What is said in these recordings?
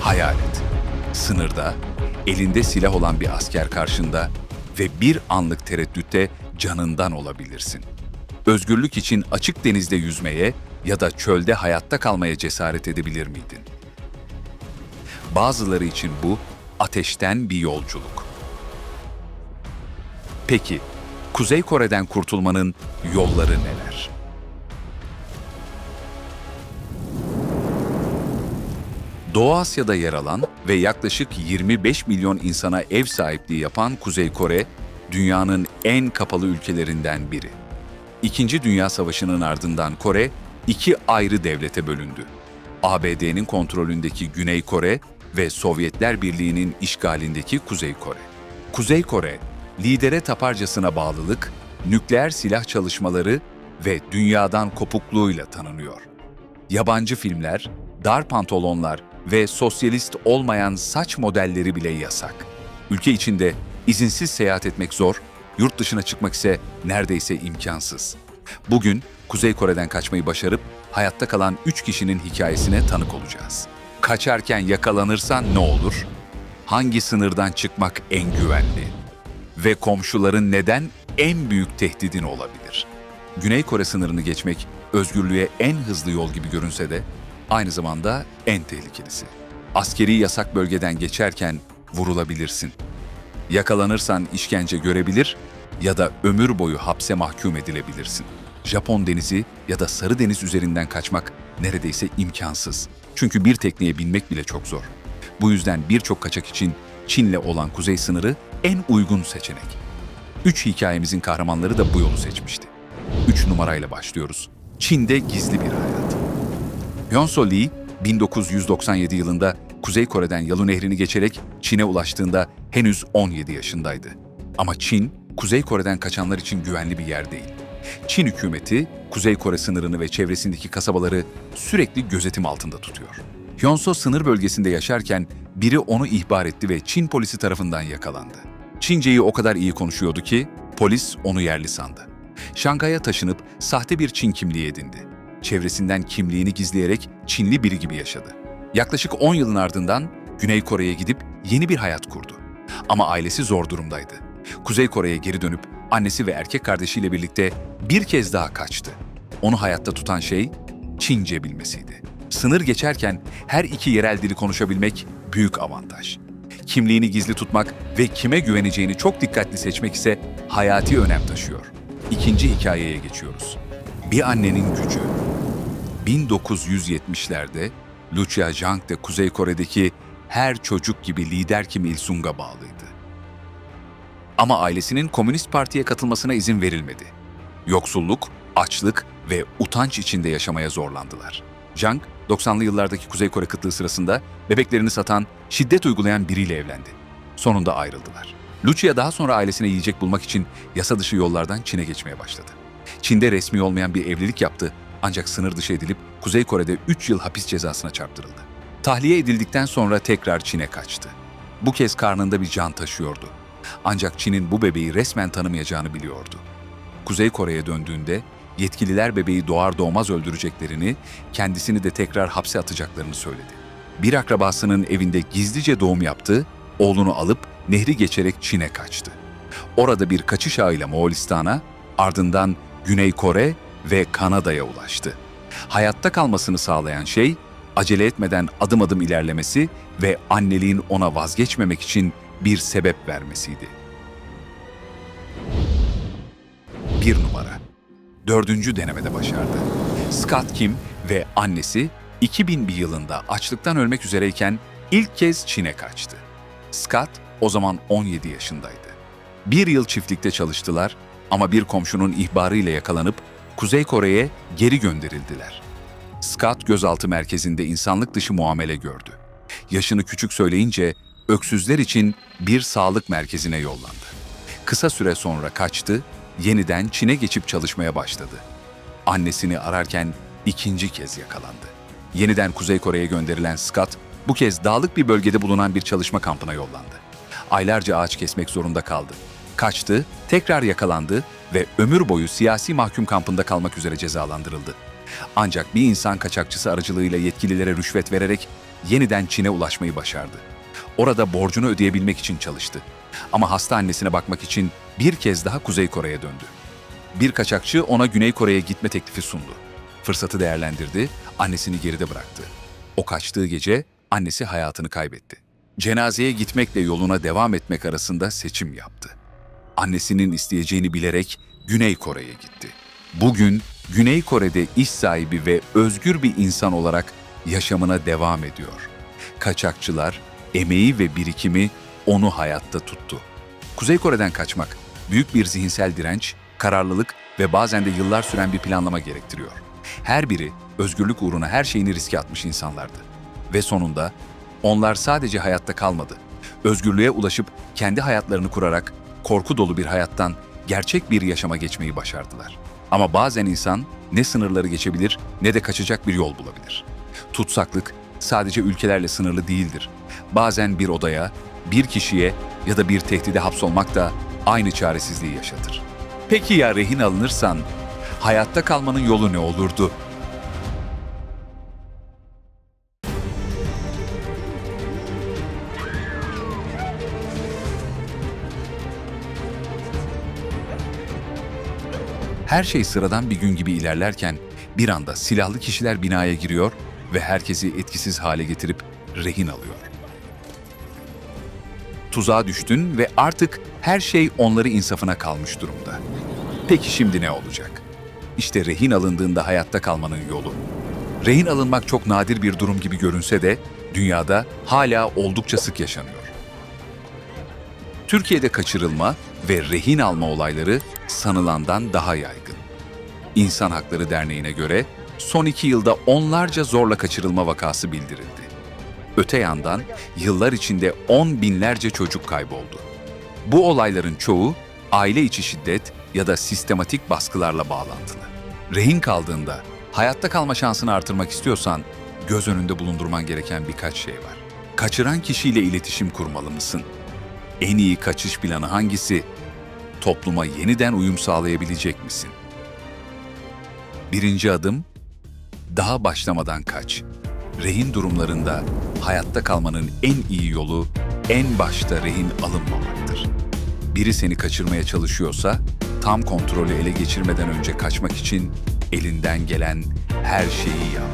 Hayal et. Sınırda, elinde silah olan bir asker karşında ve bir anlık tereddütte canından olabilirsin. Özgürlük için açık denizde yüzmeye ya da çölde hayatta kalmaya cesaret edebilir miydin? Bazıları için bu ateşten bir yolculuk. Peki, Kuzey Kore'den kurtulmanın yolları neler? Doğu Asya'da yer alan ve yaklaşık 25 milyon insana ev sahipliği yapan Kuzey Kore, dünyanın en kapalı ülkelerinden biri. İkinci Dünya Savaşı'nın ardından Kore iki ayrı devlete bölündü. ABD'nin kontrolündeki Güney Kore ve Sovyetler Birliği'nin işgalindeki Kuzey Kore. Kuzey Kore, lidere taparcasına bağlılık, nükleer silah çalışmaları ve dünyadan kopukluğuyla tanınıyor. Yabancı filmler, dar pantolonlar ve sosyalist olmayan saç modelleri bile yasak. Ülke içinde izinsiz seyahat etmek zor, yurt dışına çıkmak ise neredeyse imkansız. Bugün Kuzey Kore'den kaçmayı başarıp hayatta kalan 3 kişinin hikayesine tanık olacağız. Kaçarken yakalanırsan ne olur? Hangi sınırdan çıkmak en güvenli? Ve komşuların neden en büyük tehdidin olabilir? Güney Kore sınırını geçmek özgürlüğe en hızlı yol gibi görünse de aynı zamanda en tehlikelisi. Askeri yasak bölgeden geçerken vurulabilirsin. Yakalanırsan işkence görebilir ya da ömür boyu hapse mahkum edilebilirsin. Japon denizi ya da Sarı Deniz üzerinden kaçmak neredeyse imkansız. Çünkü bir tekneye binmek bile çok zor. Bu yüzden birçok kaçak için Çin'le olan kuzey sınırı en uygun seçenek. Üç hikayemizin kahramanları da bu yolu seçmişti. Üç numarayla başlıyoruz. Çin'de gizli bir hayat. Hyunso Lee, 1997 yılında Kuzey Kore'den Yalu Nehri'ni geçerek Çin'e ulaştığında henüz 17 yaşındaydı. Ama Çin, Kuzey Kore'den kaçanlar için güvenli bir yer değil. Çin hükümeti, Kuzey Kore sınırını ve çevresindeki kasabaları sürekli gözetim altında tutuyor. Hyunso sınır bölgesinde yaşarken biri onu ihbar etti ve Çin polisi tarafından yakalandı. Çinceyi o kadar iyi konuşuyordu ki polis onu yerli sandı. Şangay'a taşınıp sahte bir Çin kimliği edindi. Çevresinden kimliğini gizleyerek Çinli biri gibi yaşadı. Yaklaşık 10 yılın ardından Güney Kore'ye gidip yeni bir hayat kurdu. Ama ailesi zor durumdaydı. Kuzey Kore'ye geri dönüp annesi ve erkek kardeşiyle birlikte bir kez daha kaçtı. Onu hayatta tutan şey Çince bilmesiydi. Sınır geçerken her iki yerel dili konuşabilmek büyük avantaj. Kimliğini gizli tutmak ve kime güveneceğini çok dikkatli seçmek ise hayati önem taşıyor. İkinci hikayeye geçiyoruz. Bir annenin gücü. 1970'lerde Lucia Zhang de Kuzey Kore'deki her çocuk gibi lider Kim Il-sung'a bağlıydı. Ama ailesinin Komünist Parti'ye katılmasına izin verilmedi. Yoksulluk, açlık ve utanç içinde yaşamaya zorlandılar. Zhang, 90'lı yıllardaki Kuzey Kore kıtlığı sırasında bebeklerini satan, şiddet uygulayan biriyle evlendi. Sonunda ayrıldılar. Lucia daha sonra ailesine yiyecek bulmak için yasa dışı yollardan Çin'e geçmeye başladı. Çin'de resmi olmayan bir evlilik yaptı ancak sınır dışı edilip Kuzey Kore'de 3 yıl hapis cezasına çarptırıldı. Tahliye edildikten sonra tekrar Çin'e kaçtı. Bu kez karnında bir can taşıyordu. Ancak Çin'in bu bebeği resmen tanımayacağını biliyordu. Kuzey Kore'ye döndüğünde yetkililer bebeği doğar doğmaz öldüreceklerini, kendisini de tekrar hapse atacaklarını söyledi. Bir akrabasının evinde gizlice doğum yaptı, oğlunu alıp nehri geçerek Çin'e kaçtı. Orada bir kaçış ağıyla Moğolistan'a, ardından Güney Kore ve Kanada'ya ulaştı. Hayatta kalmasını sağlayan şey, acele etmeden adım adım ilerlemesi ve anneliğin ona vazgeçmemek için bir sebep vermesiydi. Bir numara. Dördüncü denemede başardı. Scott Kim ve annesi 2001 yılında açlıktan ölmek üzereyken ilk kez Çin'e kaçtı. Scott o zaman 17 yaşındaydı. Bir yıl çiftlikte çalıştılar ama bir komşunun ihbarıyla yakalanıp Kuzey Kore'ye geri gönderildiler. Scott gözaltı merkezinde insanlık dışı muamele gördü. Yaşını küçük söyleyince öksüzler için bir sağlık merkezine yollandı. Kısa süre sonra kaçtı, yeniden Çin'e geçip çalışmaya başladı. Annesini ararken ikinci kez yakalandı. Yeniden Kuzey Kore'ye gönderilen Scott, bu kez dağlık bir bölgede bulunan bir çalışma kampına yollandı. Aylarca ağaç kesmek zorunda kaldı. Kaçtı, tekrar yakalandı ve ömür boyu siyasi mahkum kampında kalmak üzere cezalandırıldı. Ancak bir insan kaçakçısı aracılığıyla yetkililere rüşvet vererek yeniden Çin'e ulaşmayı başardı. Orada borcunu ödeyebilmek için çalıştı. Ama hasta annesine bakmak için bir kez daha Kuzey Kore'ye döndü. Bir kaçakçı ona Güney Kore'ye gitme teklifi sundu. Fırsatı değerlendirdi, annesini geride bıraktı. O kaçtığı gece annesi hayatını kaybetti. Cenazeye gitmekle yoluna devam etmek arasında seçim yaptı. Annesinin isteyeceğini bilerek Güney Kore'ye gitti. Bugün Güney Kore'de iş sahibi ve özgür bir insan olarak yaşamına devam ediyor. Kaçakçılar, emeği ve birikimi onu hayatta tuttu. Kuzey Kore'den kaçmak büyük bir zihinsel direnç, kararlılık ve bazen de yıllar süren bir planlama gerektiriyor. Her biri özgürlük uğruna her şeyini riske atmış insanlardı. Ve sonunda onlar sadece hayatta kalmadı. Özgürlüğe ulaşıp kendi hayatlarını kurarak korku dolu bir hayattan gerçek bir yaşama geçmeyi başardılar. Ama bazen insan ne sınırları geçebilir ne de kaçacak bir yol bulabilir. Tutsaklık sadece ülkelerle sınırlı değildir. Bazen bir odaya, bir kişiye ya da bir tehdide hapsolmak da aynı çaresizliği yaşatır. Peki ya rehin alınırsan hayatta kalmanın yolu ne olurdu? Her şey sıradan bir gün gibi ilerlerken bir anda silahlı kişiler binaya giriyor ve herkesi etkisiz hale getirip rehin alıyor. Tuzağa düştün ve artık her şey onları insafına kalmış durumda. Peki şimdi ne olacak? İşte rehin alındığında hayatta kalmanın yolu. Rehin alınmak çok nadir bir durum gibi görünse de dünyada hala oldukça sık yaşanıyor. Türkiye'de kaçırılma ve rehin alma olayları sanılandan daha yaygın. İnsan Hakları Derneği'ne göre son iki yılda onlarca zorla kaçırılma vakası bildirildi. Öte yandan yıllar içinde on binlerce çocuk kayboldu. Bu olayların çoğu aile içi şiddet ya da sistematik baskılarla bağlantılı. Rehin kaldığında hayatta kalma şansını artırmak istiyorsan göz önünde bulundurman gereken birkaç şey var. Kaçıran kişiyle iletişim kurmalı mısın? En iyi kaçış planı hangisi? Topluma yeniden uyum sağlayabilecek misin? Birinci adım, daha başlamadan kaç. Rehin durumlarında hayatta kalmanın en iyi yolu en başta rehin alınmamaktır. Biri seni kaçırmaya çalışıyorsa tam kontrolü ele geçirmeden önce kaçmak için elinden gelen her şeyi yap.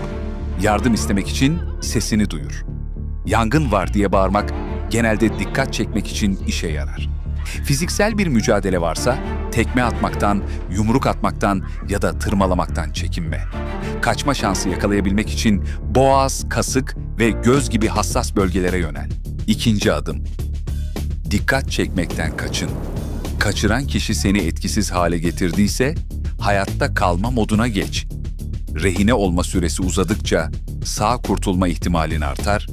Yardım istemek için sesini duyur. Yangın var diye bağırmak genelde dikkat çekmek için işe yarar. Fiziksel bir mücadele varsa tekme atmaktan, yumruk atmaktan ya da tırmalamaktan çekinme. Kaçma şansı yakalayabilmek için boğaz, kasık ve göz gibi hassas bölgelere yönel. İkinci adım. Dikkat çekmekten kaçın. Kaçıran kişi seni etkisiz hale getirdiyse hayatta kalma moduna geç. Rehine olma süresi uzadıkça sağ kurtulma ihtimalin artar,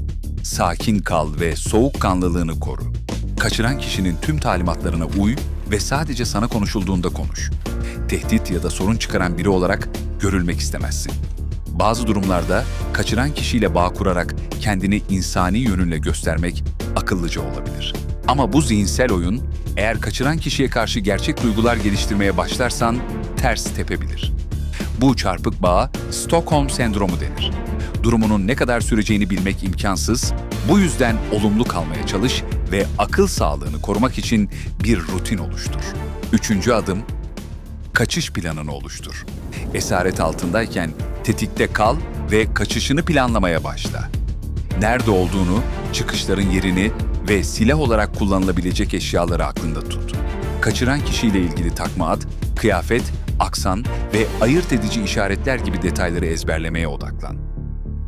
sakin kal ve soğukkanlılığını koru. Kaçıran kişinin tüm talimatlarına uy ve sadece sana konuşulduğunda konuş. Tehdit ya da sorun çıkaran biri olarak görülmek istemezsin. Bazı durumlarda kaçıran kişiyle bağ kurarak kendini insani yönünle göstermek akıllıca olabilir. Ama bu zihinsel oyun eğer kaçıran kişiye karşı gerçek duygular geliştirmeye başlarsan ters tepebilir. Bu çarpık bağa Stockholm sendromu denir. Durumunun ne kadar süreceğini bilmek imkansız, bu yüzden olumlu kalmaya çalış ve akıl sağlığını korumak için bir rutin oluştur. Üçüncü adım, kaçış planını oluştur. Esaret altındayken tetikte kal ve kaçışını planlamaya başla. Nerede olduğunu, çıkışların yerini ve silah olarak kullanılabilecek eşyaları aklında tut. Kaçıran kişiyle ilgili takma ad, kıyafet, aksan ve ayırt edici işaretler gibi detayları ezberlemeye odaklan.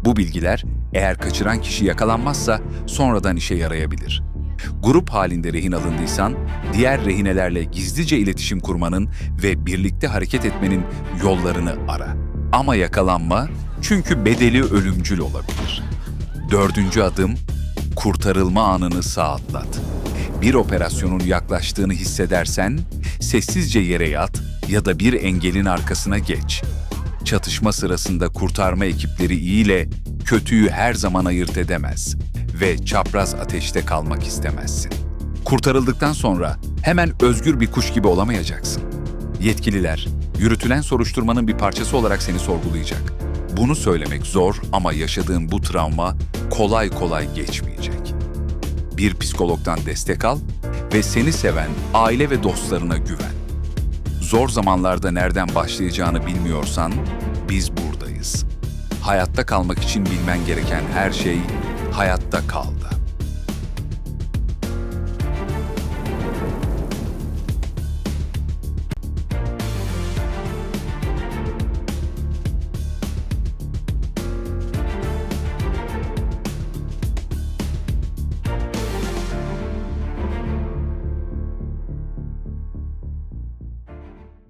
Bu bilgiler eğer kaçıran kişi yakalanmazsa sonradan işe yarayabilir. Grup halinde rehin alındıysan, diğer rehinelerle gizlice iletişim kurmanın ve birlikte hareket etmenin yollarını ara. Ama yakalanma çünkü bedeli ölümcül olabilir. Dördüncü adım, kurtarılma anını sağatlat. Bir operasyonun yaklaştığını hissedersen, sessizce yere yat ya da bir engelin arkasına geç. Çatışma sırasında kurtarma ekipleri iyi ile kötüyü her zaman ayırt edemez ve çapraz ateşte kalmak istemezsin. Kurtarıldıktan sonra hemen özgür bir kuş gibi olamayacaksın. Yetkililer, yürütülen soruşturmanın bir parçası olarak seni sorgulayacak. Bunu söylemek zor ama yaşadığın bu travma kolay kolay geçmeyecek. Bir psikologdan destek al ve seni seven aile ve dostlarına güven. Zor zamanlarda nereden başlayacağını bilmiyorsan biz buradayız. Hayatta kalmak için bilmen gereken her şey hayatta kaldı.